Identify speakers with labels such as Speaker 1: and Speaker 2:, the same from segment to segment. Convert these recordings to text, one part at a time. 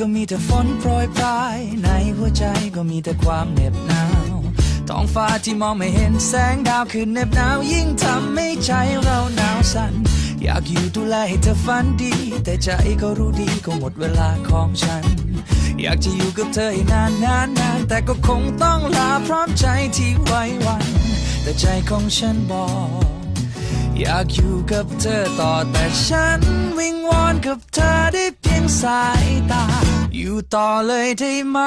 Speaker 1: ก็มีแต่ฝนโปรยปลาย ในหัวใจก็มีแต่ความเหน็บหนาวท้องฟ้าที่มองไม่เห็นแสงดาวคือเหน็บหนาวยิ่งทำให้ใจเราหนาวสั่นอยากอยู่ดูแลให้เธอฝันดี แต่ใจก็รู้ดีก็หมดเวลาของฉัน อยากจะอยู่กับเธอให้นานนานนานแต่ก็คงต้องลาพร้อมใจที่ไว้วัน แต่ใจของฉันบอก อยากอยู่กับเธอต่อแต่ฉันวิงวอนกับเธอได้ งสายตา อยู่ต่อเลยได้ไหม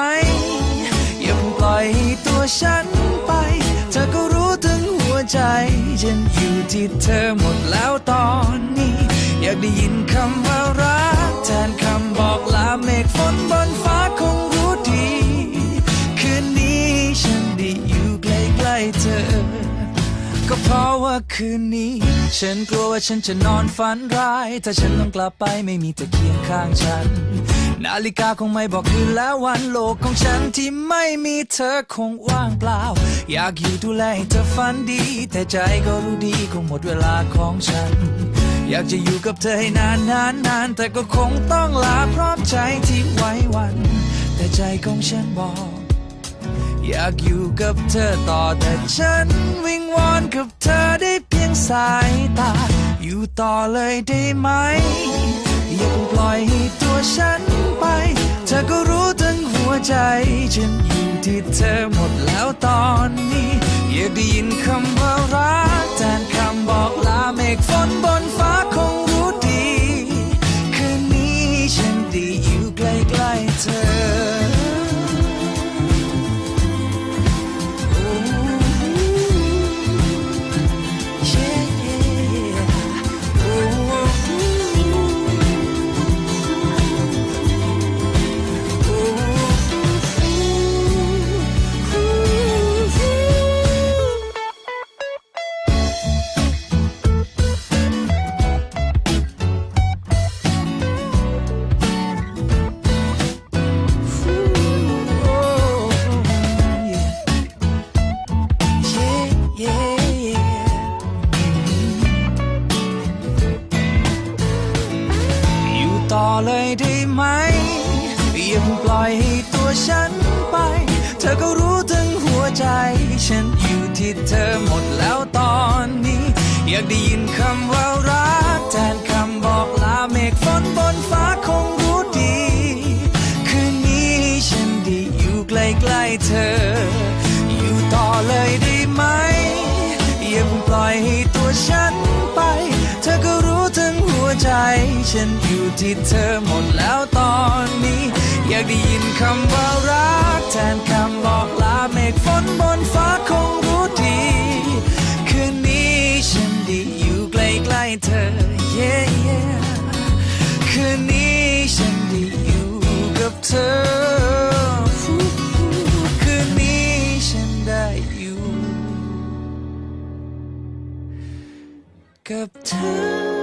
Speaker 1: อย่าเพิ่งปล่อยให้ตัวฉันไป เธอก็รู้ถึงหัวใจ ฉันอยู่ที่เธอหมดแล้วตอนนี้ อยากได้ยินคำว่ารัก เพราะว่าคืนนี้ ฉันกลัวว่าฉันจะนอนฝันร้าย ถ้าฉันต้องกลับไปไม่มีเธอเคียงข้างฉัน นาฬิกาคงไม่บอกคืนแล้ววันโลกของฉันที่ไม่มีเธอคงว่างเปล่า อยากอยู่ดูแลให้เธอฝันดี แต่ใจก็รู้ดีคงหมดเวลาของฉัน อยากจะอยู่กับเธอให้นานนานนานแต่ก็คงต้องลาพร้อมใจที่ไว้วัน แต่ใจของฉันบอก อยากอยู่กับเธอต่อแต่ฉันวิงวอนกับเธอได้เพียงสายตา อยู่ต่อเลยได้ไหม อย่าเพิ่งปล่อยให้ตัวฉันไป เธอก็รู้ทั้งหัวใจ ฉันอยู่ที่เธอหมดแล้วตอนนี้ ได้ไหม อย่าเพิ่งปล่อยให้ตัวฉันไป เธอก็รู้ถึงหัวใจ ฉันอยู่ที่เธอหมดแล้วตอนนี้ อยากได้ยินคำว่ารักแทนคำบอกลาเมฆฝนบนฟ้าคงรู้ดี คืนนี้ฉันได้อยู่ใกล้ๆเธอ ที่เธอหมดแล้วตอนนี้ อยากได้ยินคำว่ารัก แทนคำบอกลาเมฆฝนบนฟ้าคงรู้ดี คืนนี้ฉันได้อยู่ใกล้ๆเธอ yeah, yeah คืนนี้ฉันได้อยู่กับเธอคืนนี้ฉันได้อยู่กับ
Speaker 2: เธอ